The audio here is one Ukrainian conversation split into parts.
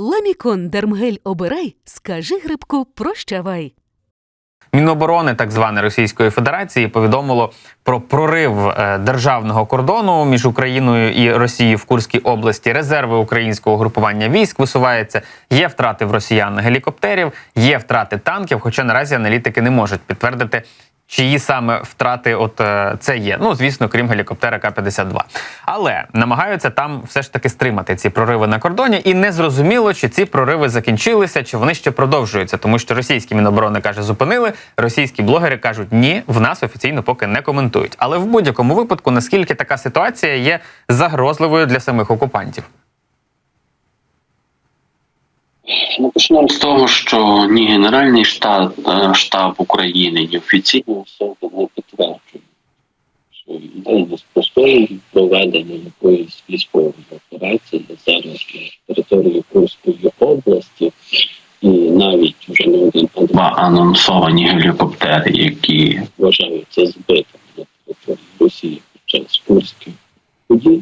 Ламікон Дермгель обирай, скажи грибку прощавай. Міноборони так званої Російської Федерації повідомило про прорив е, державного кордону між Україною і Росією в Курській області. Резерви українського групування військ висуваються. Є втрати в росіян гелікоптерів, є втрати танків. Хоча наразі аналітики не можуть підтвердити. Чиї саме втрати, от е, це є. Ну звісно, крім гелікоптера К-52. Але намагаються там все ж таки стримати ці прориви на кордоні, і не зрозуміло, чи ці прориви закінчилися, чи вони ще продовжуються, тому що російські міноборони каже, зупинили. Російські блогери кажуть, ні, в нас офіційно поки не коментують. Але в будь-якому випадку, наскільки така ситуація є загрозливою для самих окупантів. Ну, почнемо з того, що ні Генеральний штаб, е, штаб України, ні офіційно особи не підтверджують, що йде простої проведення якоїсь військової операції зараз на території Курської області, і навіть вже не один, а два анонсовані гелікоптери, які вважаються збитими на території Росії під час Курських подій.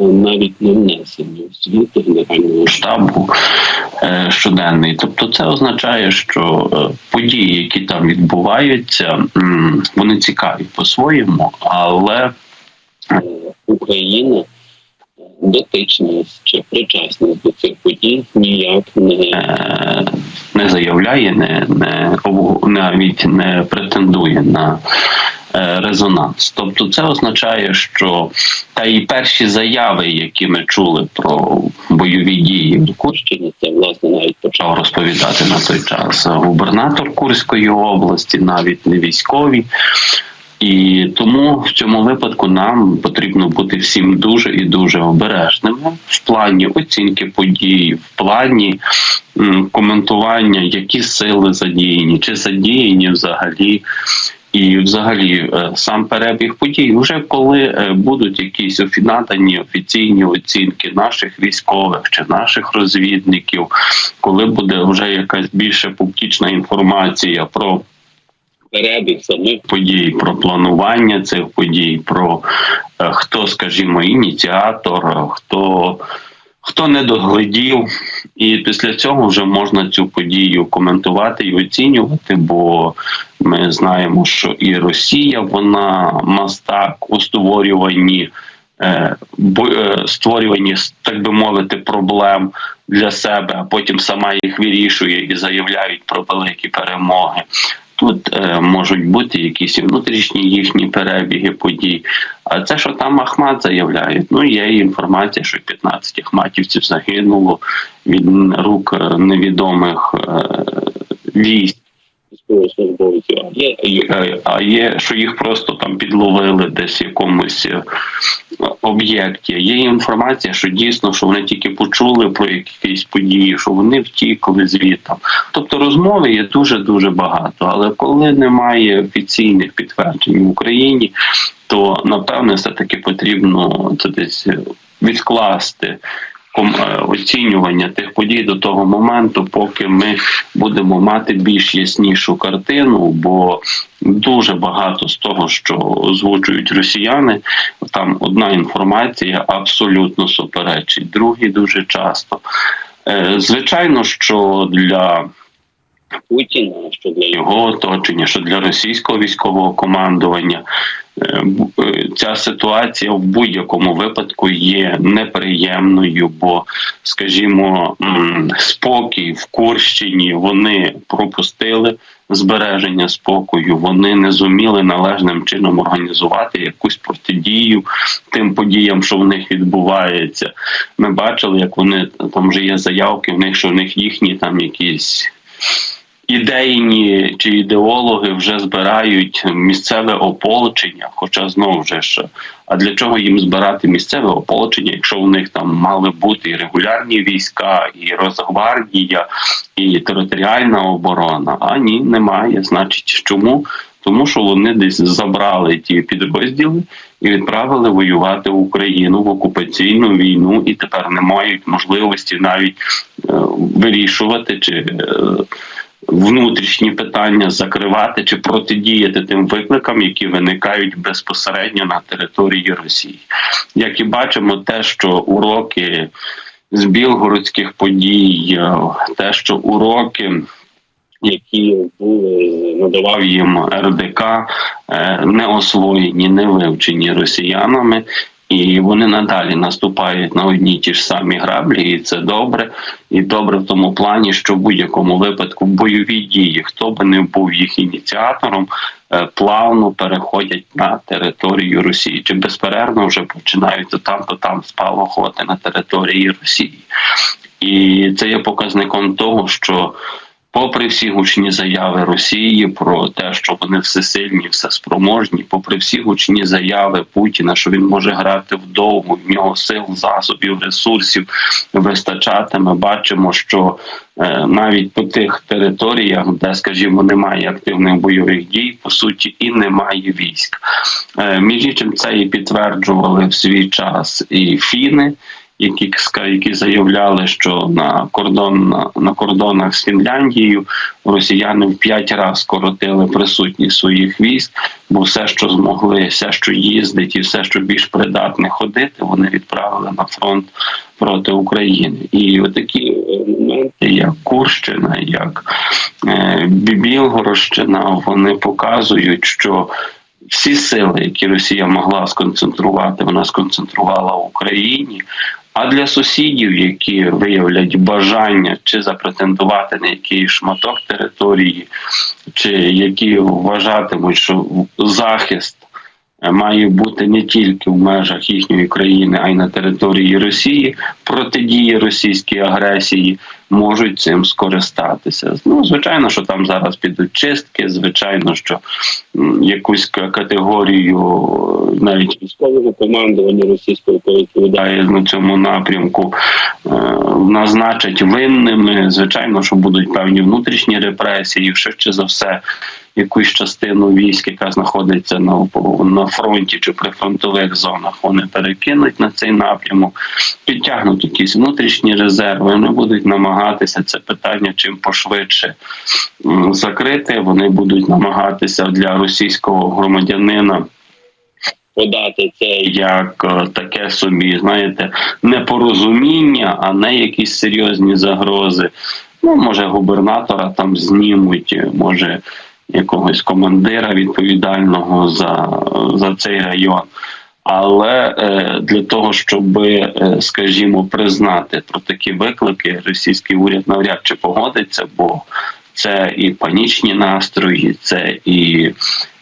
е, Навіть не внесені в звіт Генерального штабу е, щоденний. Тобто, це означає, що е, події, які там відбуваються, вони цікаві по-своєму, але е, Україна е, дотичність чи причасність до цих подій ніяк не, е, не заявляє, не, не навіть не претендує на е, резонанс. Тобто, це означає, що та і перші заяви, які ми чули про бойові дії в Курщині, це власне навіть почав розповідати на той час губернатор Курської області, навіть не військові. І тому в цьому випадку нам потрібно бути всім дуже і дуже обережними в плані оцінки подій, в плані коментування, які сили задіяні, чи задіяні взагалі. І, взагалі, е, сам перебіг подій, вже коли е, будуть якісь надані офіційні оцінки наших військових чи наших розвідників, коли буде вже якась більше публічна інформація про перебіг самих подій, про планування цих подій, про е, хто, скажімо, ініціатор, хто. Хто не доглядів, і після цього вже можна цю подію коментувати і оцінювати, бо ми знаємо, що і Росія вона мастак у створюванні е, е, створюванні, так би мовити, проблем для себе, а потім сама їх вирішує і заявляють про великі перемоги. Тут е, можуть бути якісь внутрішні їхні перебіги подій. А це, що там Ахмат заявляють, ну є інформація, що 15 ахматівців загинуло від рук е, невідомих е, військ. Військовослужбовців, є, е, а є, що їх просто там підловили десь в якомусь е, об'єкті. Є інформація, що дійсно, що вони тільки почули про якісь події, що вони втікли звідти. Тобто розмови є дуже дуже багато. Але коли немає офіційних підтверджень в Україні, то напевне все таки потрібно це десь відкласти. Е, Оцінювання тих подій до того моменту, поки ми будемо мати більш яснішу картину, бо дуже багато з того, що озвучують росіяни, там одна інформація абсолютно суперечить, другій дуже часто. Е, Звичайно, що для Путіна, що для його оточення, що для російського військового командування е, ця ситуація в будь-якому випадку є неприємною, бо, скажімо, спокій в Курщині вони пропустили збереження спокою, вони не зуміли належним чином організувати якусь протидію тим подіям, що в них відбувається. Ми бачили, як вони там вже є заявки в них, що в них їхні там якісь ідейні чи ідеологи вже збирають місцеве ополчення. Хоча знову ж ж, а для чого їм збирати місцеве ополчення, якщо в них там мали бути і регулярні війська, і Росгвардія, і територіальна оборона? А ні, немає. Значить, чому? Тому що вони десь забрали ті підрозділи і відправили воювати Україну в окупаційну війну, і тепер не мають можливості навіть е, вирішувати чи. е, внутрішні питання закривати чи протидіяти тим викликам, які виникають безпосередньо на території Росії. Як і бачимо, те, що уроки з білгородських подій, е, те, що уроки. Які були надавав їм РДК, е, не освоєні, не вивчені росіянами, і вони надалі наступають на одні ті ж самі граблі, і це добре. І добре в тому плані, що в будь-якому випадку бойові дії, хто би не був їх ініціатором, е, плавно переходять на територію Росії, чи безперервно вже починають там, то там спалахувати на території Росії. І це є показником того, що попри всі гучні заяви Росії про те, що вони всесильні, всеспроможні, попри всі гучні заяви Путіна, що він може грати вдовго, в нього сил, засобів, ресурсів вистачати, ми бачимо, що е, навіть по тих територіях, де, скажімо, немає активних бойових дій, по суті, і немає військ. Е, між іншим, це і підтверджували в свій час і фіни які які заявляли, що на кордон на, на кордонах з Фінляндією росіяни в п'ять разів скоротили присутність своїх військ, бо все, що змогли, все, що їздить, і все, що більш придатне ходити, вони відправили на фронт проти України. І отакі е, моменти, як Курщина, як е, Білгородщина, вони показують, що всі сили, які Росія могла сконцентрувати, вона сконцентрувала в Україні. А для сусідів, які виявлять бажання чи запретендувати на якийсь шматок території, чи які вважатимуть, що захист е, має бути не тільки в межах їхньої країни, а й на території Росії, протидії російській агресії, можуть цим скористатися. Ну, звичайно, що там зараз підуть чистки, звичайно, що якусь категорію е, навіть військового командування російського, відповідає на цьому напрямку, е, назначать винними. Звичайно, що будуть певні внутрішні репресії, швидше за все. Якусь частину військ, яка знаходиться на, на фронті чи при фронтових зонах, вони перекинуть на цей напрямок, підтягнуть якісь внутрішні резерви. Вони будуть намагатися це питання чим пошвидше закрити. Вони будуть намагатися для російського громадянина. Подати це як е, таке собі, знаєте, непорозуміння, а не якісь серйозні загрози. Ну, може, губернатора там знімуть, може якогось командира відповідального за, за цей район. Але е, для того, щоб, е, скажімо, признати про такі виклики, російський уряд навряд чи погодиться, бо це і панічні настрої, це і,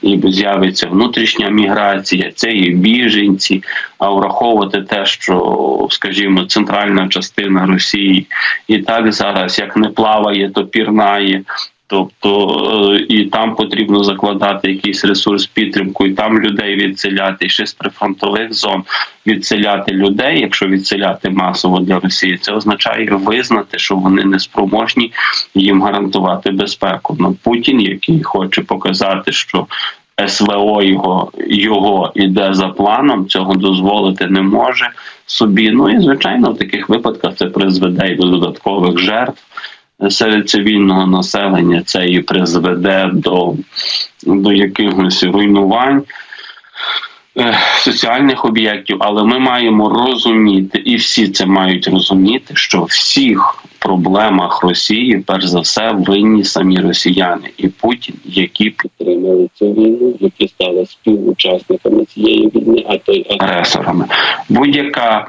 і з'явиться внутрішня міграція, це і біженці. А враховувати те, що, скажімо, центральна частина Росії і так зараз як не плаває, то пірнає. Тобто е, і там потрібно закладати якийсь ресурс підтримку, і там людей відселяти, і ще з прифронтових зон відселяти людей. Якщо відселяти масово для Росії, це означає визнати, що вони не спроможні їм гарантувати безпеку. Ну Путін, який хоче показати, що СВО його його іде за планом, цього дозволити не може собі. Ну і звичайно, в таких випадках це призведе і до додаткових жертв серед цивільного населення. Це і призведе до, до якихось руйнувань. е, Соціальних об'єктів, але ми маємо розуміти, і всі це мають розуміти, що всіх проблемах Росії, перш за все, винні самі росіяни і Путін, які підтримали цю війну, які стали співучасниками цієї війни, а то й агресорами. Будь-яка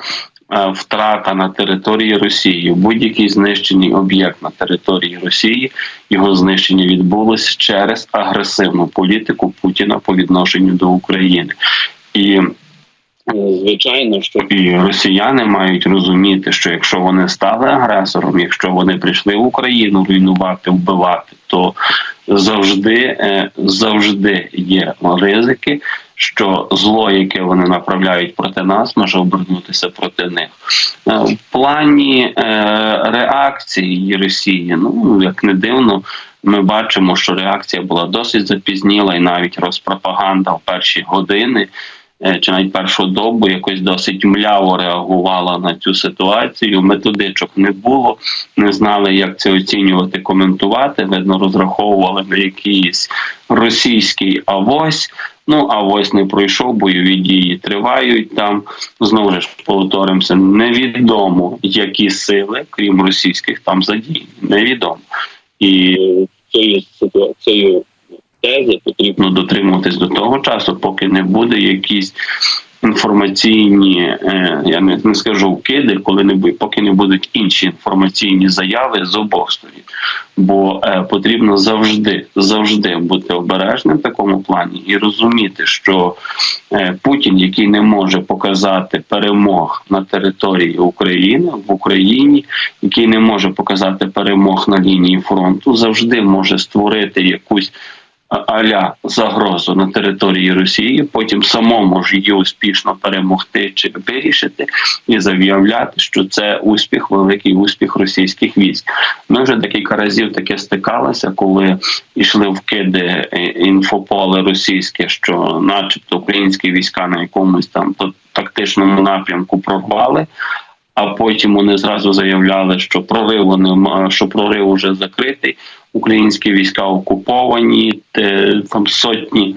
втрата на території Росії, будь-який знищений об'єкт на території Росії, його знищення відбулося через агресивну політику Путіна по відношенню до України. І е, звичайно, що і росіяни мають розуміти, що якщо вони стали агресором, якщо вони прийшли в Україну руйнувати, вбивати, то завжди, е, завжди є ризики, що зло, яке вони направляють проти нас, може обернутися проти них. Е, В плані е, реакції Росії, ну як не дивно, ми бачимо, що реакція була досить запізніла, і навіть розпропаганда в перші години. е, Чи навіть першу добу якось досить мляво реагувала на цю ситуацію. Методичок не було, не знали, як це оцінювати, коментувати. Видно, розраховували на якийсь російський авось. Ну а ось не пройшов, бойові дії тривають там. Знову ж повторимося, невідомо, які сили, крім російських, там задіяні. Невідомо. І цією ситуацією тези потрібно дотримуватись до того часу, поки не буде якісь інформаційні, е, я не, скажу вкиди, коли не поки не будуть інші інформаційні заяви з обох сторін. Бо е, потрібно завжди завжди бути обережним в такому плані і розуміти, що е, Путін, який не може показати перемог на території України в Україні, який не може показати перемог на лінії фронту, завжди може створити якусь аля загрозу на території Росії, потім самому ж її успішно перемогти чи вирішити і заявляти, що це успіх, великий успіх російських військ. Ми вже декілька разів таке стикалося, коли йшли вкиди е, інфополе російське, що, начебто, українські війська на якомусь там тактичному напрямку прорвали. А потім вони зразу заявляли, що прориву нема, що прорив уже закритий. Українські війська окуповані, там сотні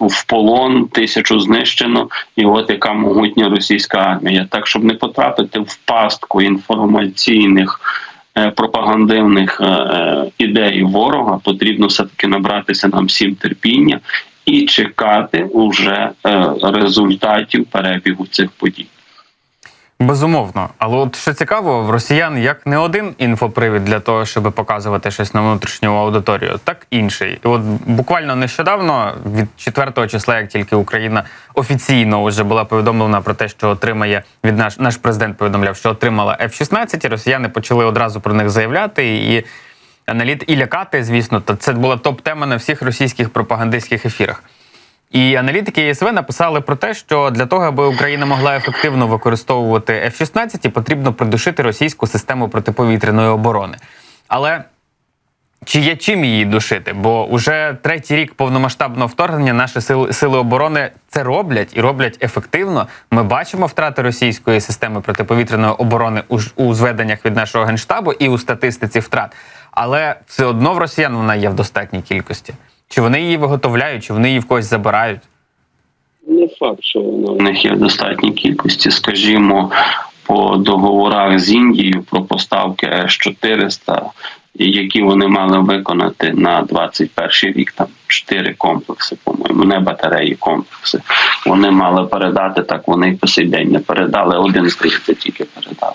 в полон, тисячу знищено, і от яка могутня російська армія. Так, щоб не потрапити в пастку інформаційних е, пропагандивних е, ідей ворога, потрібно все таки набратися нам всім терпіння і чекати уже е, результатів перебігу цих подій. Безумовно, але от що цікаво, в росіян як не один інфопривід для того, щоб показувати щось на внутрішню аудиторію, так інший. І от буквально нещодавно, від 4 числа, як тільки Україна офіційно вже була повідомлена про те, що отримає від наш наш президент повідомляв, що отримала F-16, росіяни почали одразу про них заявляти і аналіт і лякати. Звісно, то це була топ-тема на всіх російських пропагандистських ефірах. І аналітики ЄСВ написали про те, що для того, аби Україна могла ефективно використовувати F-16, потрібно придушити російську систему протиповітряної оборони. Але чи є чим її душити? Бо уже третій рік повномасштабного вторгнення наші сили, сили оборони це роблять і роблять ефективно. Ми бачимо втрати російської системи протиповітряної оборони у, у зведеннях від нашого генштабу і у статистиці втрат. Але все одно в росіян вона є в достатній кількості. Чи вони її виготовляють, чи вони її в когось забирають? Не факт, що вона в них є в достатній кількості, скажімо, по договорах з Індією про поставки С-400, які вони мали виконати на 21 рік, там чотири комплекси, по-моєму, не батареї, комплекси. Вони мали передати, так вони і по сей день не передали. Один здається, тільки передали.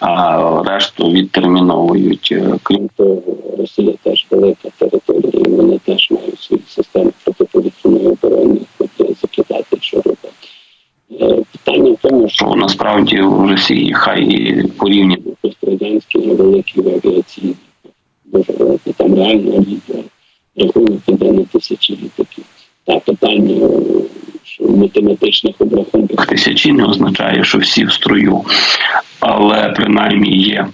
А решту відтерміновують. Е, Крім того, Росія теж велика територія, і вони теж мають свої системи протиповітряної оборони, хоч закидати, що робити. Е, Питання в тому, що насправді в Росії хай порівняно пострадянські великі авіаційні там реально лідер рахунок іде на тисячі літаків. Та питання, що в математичних обрахунках тисячі не означає, що всі в строю, але принаймні є.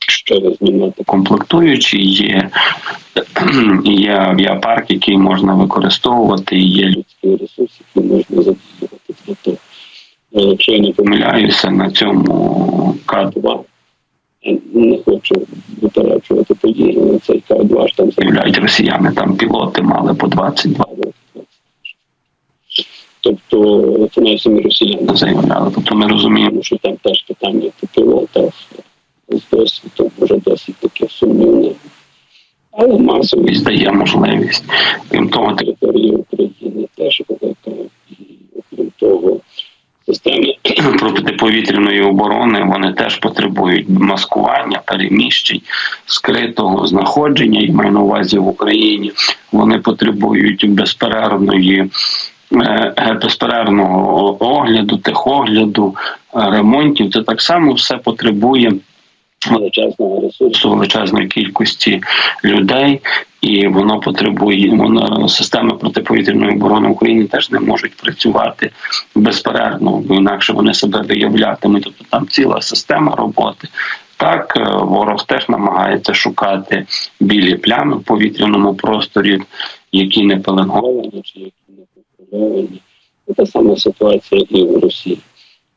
Що знімати комплектуючі, є, є авіапарк, який можна використовувати, є людський ресурс, який можна задіювати. Е, Якщо я не помиляюся, на цьому К2 я не хочу випереджувати події, але цей К2 ж там заявляють росіяни, там пілоти мали по 22. Тобто це навіть самі росіяни заявляли. Тобто ми розуміємо, що там теж питання по пілотах з досвідом вже досить таке сумнівне. Але масовість дає можливість. Крім того, територія України теж велика. Окрім того, системи протиповітряної оборони вони теж потребують маскування, переміщень, скритого знаходження і маю на увазі в Україні. Вони потребують безперервної. е, Безперервного огляду, техогляду, е, ремонтів, це так само все потребує величезного ресурсу, величезної кількості людей, і воно потребує воно системи протиповітряної оборони України теж не можуть працювати безперервно, бо інакше вони себе виявлятимуть. Тобто там ціла система роботи. Так, е, ворог теж намагається шукати білі плями в повітряному просторі, які не пеленговані чи які не контрольовані. Та сама ситуація і в Росії.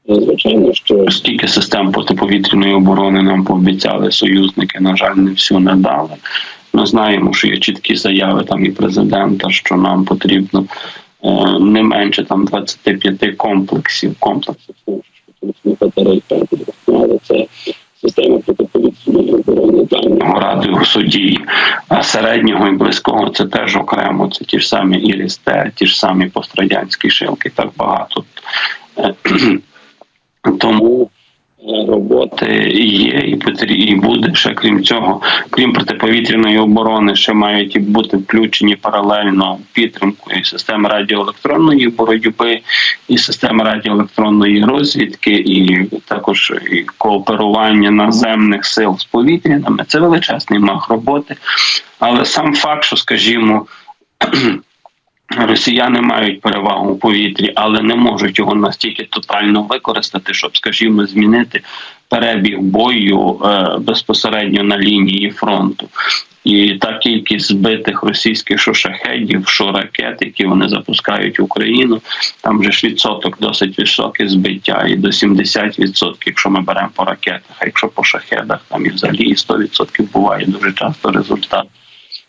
Е, Звичайно, що стільки систем протиповітряної оборони нам пообіцяли союзники, на жаль, не всю не дали. Ми знаємо, що є чіткі заяви там і президента, що нам потрібно е, не менше там 25 комплексів, комплексів це система протиповітряної оборони дальнього радіусу дії, а середнього і близького це теж окремо. Це ті ж самі ІРІСТ, ті ж самі пострадянські шилки, так багато. Е, Тому роботи є і потрі- і буде ще крім цього, крім протиповітряної оборони, ще мають і бути включені паралельно підтримку системи радіоелектронної боротьби, і системи радіоелектронної розвідки, і також і кооперування наземних сил з повітряними. Це величезний мах роботи. Але сам факт, що скажімо. Росіяни мають перевагу у повітрі, але не можуть його настільки тотально використати, щоб, скажімо, змінити перебіг бою е, безпосередньо на лінії фронту. І та кількість збитих російських що шахедів, що ракет, які вони запускають в Україну, там вже ж відсоток досить високий збиття, і до 70%, якщо ми беремо по ракетах, а якщо по шахедах, там і взагалі і 100% буває дуже часто результат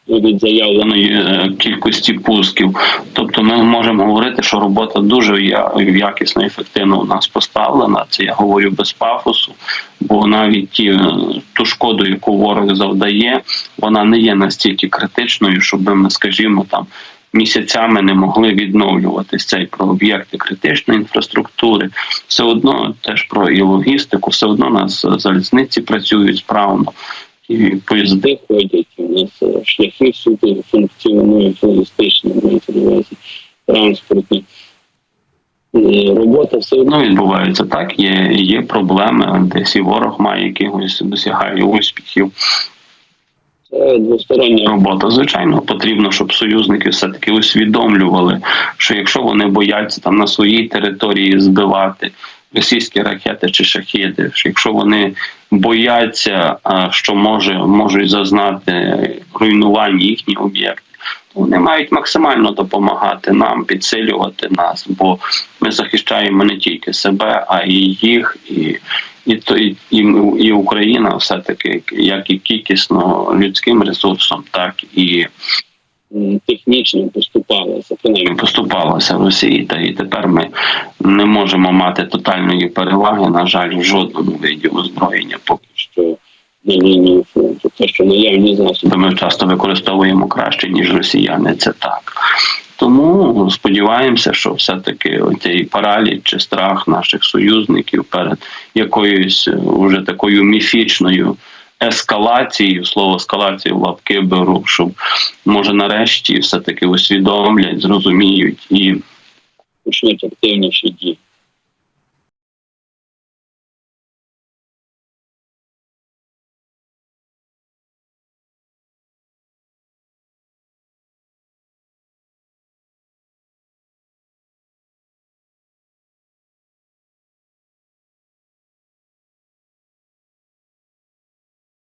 від заявленої е, кількості пусків. Тобто ми можемо говорити, що робота дуже якісно і ефективно у нас поставлена. Це я говорю без пафосу, бо навіть е, ту шкоду, яку ворог завдає, вона не є настільки критичною, щоб ми, скажімо, там. Місяцями не могли відновлюватись цей про об'єкти критичної інфраструктури. Все одно теж про і логістику, все одно нас е, залізниці працюють справно і поїзди ходять, у нас е, шляхи всюди функціонують логістично, мається увазі транспортні. Робота все одно відбувається так. Є, є проблеми, десь і ворог має якихось досягає успіхів. Це двостороння робота. Звичайно, потрібно, щоб союзники все-таки усвідомлювали, що якщо вони бояться там на своїй території збивати російські ракети чи шахіди, що якщо вони бояться, що може можуть зазнати руйнувань їхні об'єкти, вони мають максимально допомагати нам, підсилювати нас, бо ми захищаємо не тільки себе, а і їх, і, і, то, і, і, Україна все таки як і кількісно людським ресурсом, так і технічно поступалася в Росії, та і тепер ми не можемо мати тотальної переваги, на жаль, в жодному виді озброєння поки що на лінії фронту. Те, що наявні засоби ми часто використовуємо краще, ніж росіяни, це так. Тому сподіваємося, що все-таки цей параліч чи страх наших союзників перед якоюсь е, уже такою міфічною ескалацією, слово ескалацію в лапки беру, щоб може нарешті все-таки усвідомлять, зрозуміють і почнуть активніші дії.